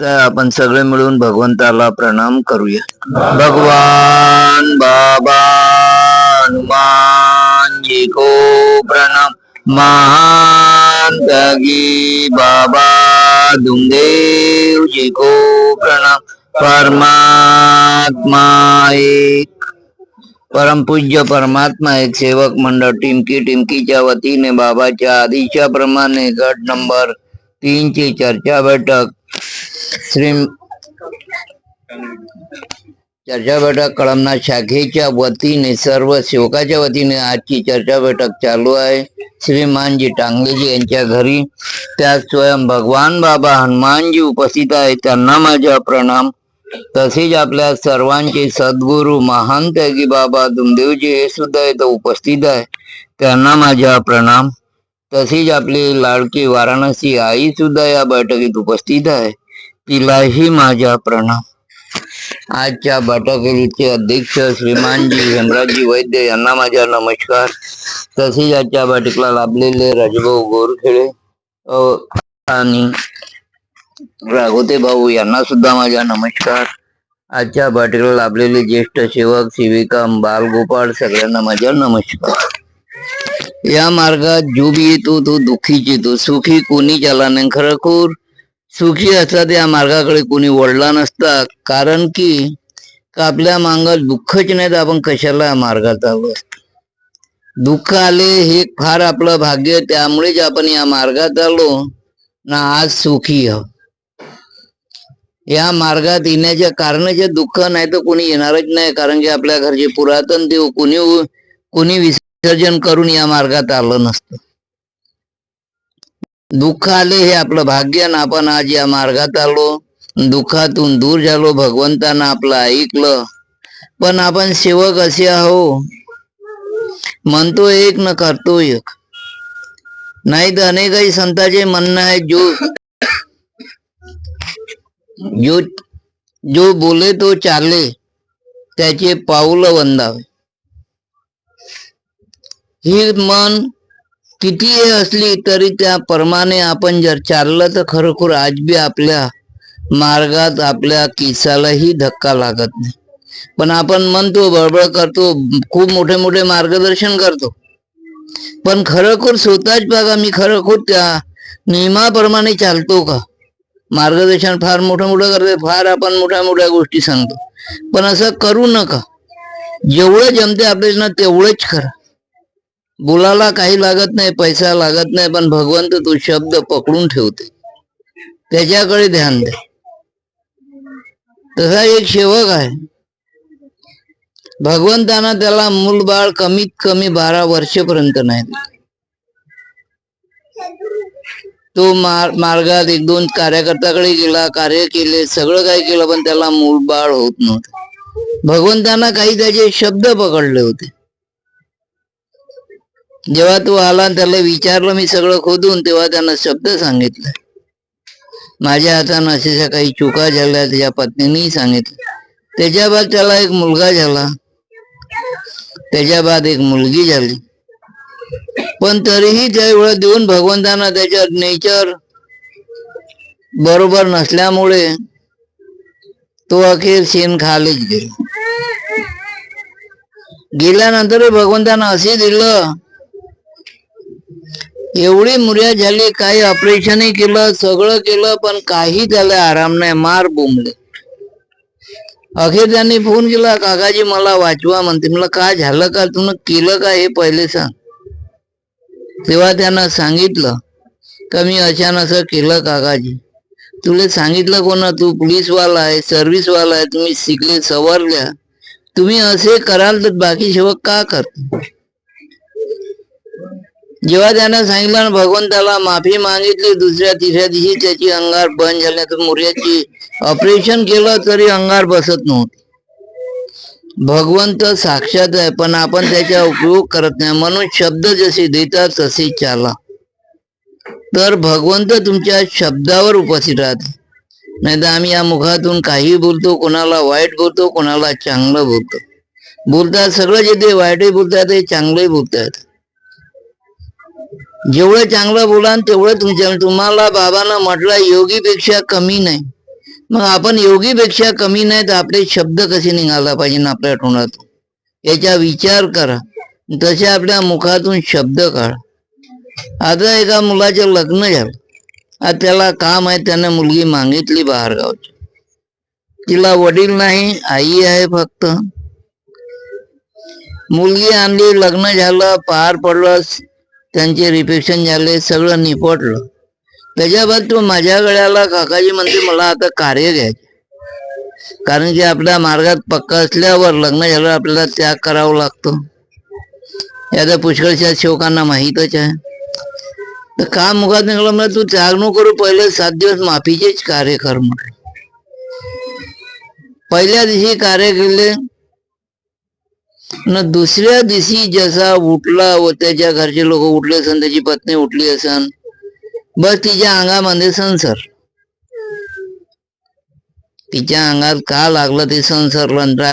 तर आपण सगळे मिळून भगवंताला प्रणाम करूया. भगवान बाबा हनुमान जी को प्रणाम. महान त्यागी बाबा दुमदेव जी को प्रणाम. परमात्मा एक. परमपूज्य परमात्मा एक सेवक मंडळ टिमकी टिमकीच्या वतीने बाबाच्या आधीच्या प्रमाणे गट नंबर तीनची चर्चा बैठक श्री चर्चा बैठक कळमना शाखेच्या वतीने सर्व सेवकाच्या वतीने आजची चर्चा बैठक चालू आहे. श्रीमानजी टांगलेजी यांच्या घरी त्यात स्वयं भगवान बाबा हनुमानजी उपस्थित आहेत. त्यांना माझा प्रणाम. तसेच आपल्या सर्वांचे सद्गुरू महान त्यागी बाबा दुमदेवजी हे सुद्धा इथं उपस्थित आहे त्यांना माझा प्रणाम. तसेच आपली लाडकी वाराणसी आई सुद्धा या बैठकीत उपस्थित आहे. तिलाही माझा प्रणाम. आजच्या बैठकीचे अध्यक्ष श्रीमानजी हेमराजजी वैद्य यांना माझा नमस्कार. तसेच आजच्या बैठकीला लाभलेले राजभाऊ गोरखेडे आणि राघोते भाऊ यांना सुद्धा माझा नमस्कार. आजच्या बैठकीला लाभलेले ज्येष्ठ सेवक सेविका बालगोपाळ सगळ्यांना माझा नमस्कार. या मार्गात जो बी येतो तो दुःखीच येतो. सुखी कोणी झाला नाही खरोखर सुखी असतात या मार्गाकडे कोणी वळला नसता. कारण की आपल्या मांगात दुःखच नाही तर आपण कशाला या मार्गात आलो दुःख आले हे फार आपलं भाग्य. त्यामुळेच आपण या मार्गात आलो. ना आज सुखी आहोत. या मार्गात येण्याच्या कारणाचे दुःख नाही तर कोणी येणारच नाही. कारण की आपल्या घरचे पुरातन देव कोणी कोणी विसर्जन करून या मार्गात आलं नसतं. दुःख आले हे आपलं भाग्य ना आपण आज या मार्गात आलो. दुःखातून दूर झालो भगवंतानं आपलं ऐकलं. पण आपण सेवक असे आहो. म्हणतो एक न करतो एक. नाही तर अनेकही संतांचे म्हणणं आहे जो जो जो बोले तो चाले त्याचे पाऊल वंदावे. ही मन किती असली तरी त्याप्रमाणे आपण जर चाललं तर खरोखर आज बी आपल्या मार्गात आपल्या किसालाही धक्का लागत नाही. पण आपण म्हणतो बळबळ करतो खूप मोठे मोठे मार्गदर्शन करतो. पण खरोखर स्वतःच बघा मी खरोखर त्या नियमाप्रमाणे चालतो का? मार्गदर्शन फार मोठं मोठं करते फार आपण मोठ्या मोठ्या गोष्टी सांगतो. पण असं करू नका. जेवढं जमते आपल्याला तेवढंच करा. बोलायला काही लागत नाही पैसा लागत नाही पण भगवंत तो शब्द पकडून ठेवते. त्याच्याकडे ध्यान दे. तसा एक सेवक आहे. भगवंतांना त्याला मूलबाळ कमीत कमी बारा वर्षपर्यंत नाही. तो मार मार्गात एक दोन कार्यकर्त्याकडे गेला कार्य केले सगळं काही केलं पण त्याला मूळ बाळ होत नव्हतं. भगवंतांना काही त्याचे शब्द पकडले होते. जेव्हा तो आला त्याला विचारलं मी सगळं खोदून तेव्हा त्यानं शब्द सांगितलं. माझ्या हातानं अशा काही चुका झाल्या त्याच्या पत्नीनेही सांगितलं. त्याच्या बाद त्याला एक मुलगा झाला. त्याच्या बाद एक मुलगी झाली. पण तरीही त्यावेळेस देऊन भगवंतांना त्याच्या नेचर बरोबर नसल्यामुळे तो अखेर शेण खालीच गेला. गेल्यानंतर भगवंतानं असे दिलं एवढी मुर्या झाली काही ऑपरेशनही केलं सगळं केलं पण काही त्याला आराम नाही मार बोंबले. अखेर त्यांनी फोन केला काकाजी मला वाचवा म्हणते. मला काय झालं का? तुम्ही केलं का हे पहिले सांग. तेव्हा त्यानं सांगितलं का मी अचानक असं केलं काकाजी. तुला सांगितलं कोणा? तू पोलीसवाला आहे सर्व्हिसवाला आहे तुम्ही शिकले सवरल्या. तुम्ही असे कराल तर बाकी शेवक का करता जेव्हा त्यानं सांगितलं ना भगवंताला माफी मागितली दुसऱ्या तिसऱ्या दिवशी त्याची अंगार बंद झाल्या तर मुर्याची ऑपरेशन केलं तरी अंगार बसत नव्हती. भगवंत साक्षात आहे पण आपण त्याचा उपयोग करत नाही. म्हणून शब्द जसे देतात तसे चाला. तर भगवंत तुमच्या शब्दावर उपस्थित राहते. नाही तर आम्ही या मुखातून काही बोलतो कोणाला वाईट बोलतो कोणाला चांगलं बोलतो. बोलतात सगळं जे ते वाईटही बोलतात ते चांगलंही बोलतात. जेवढं चांगलं बोलान तेवढं तुमच्या तुम्हाला बाबानं म्हटलं योगीपेक्षा कमी नाही. मग आपण योगीपेक्षा कमी नाही तर आपले शब्द कसे निघाला पाहिजे ना आपल्या तोंडातून? याचा विचार करा. तसे आपल्या मुखातून शब्द काढा. आता एका मुलाचं लग्न झालं. आता त्याला काम आहे त्याने मुलगी मागितली बाहेर गावची तिला वडील नाही आई आहे फक्त. मुलगी आणली लग्न झालं पार पडलं त्यांचे रिफेक्शन झाले सगळं निपटलं. त्याच्याबाद तू तो माझ्या गळ्याला काकाजी म्हणते मला आता कार्य घ्यायचे कारण की आपल्या मार्गात पक्का असल्यावर लग्न झाल्यावर आपल्याला त्याग करावं लागतो. याचा पुष्कळशा सेवकांना माहीतच आहे. तर काम मुखात निघालं म्हणजे तू त्याग न करू पहिले सात दिवस माफीचेच कार्य कर म्हटलं पहिल्या दिवशी कार्य केले न दुसऱ्या दिवशी जसा उठला व त्याच्या घरचे लोक उठले असन त्याची पत्नी उठली असन बस तिच्या अंगामध्ये संसार तिच्या अंगात का लागला ते संसारलं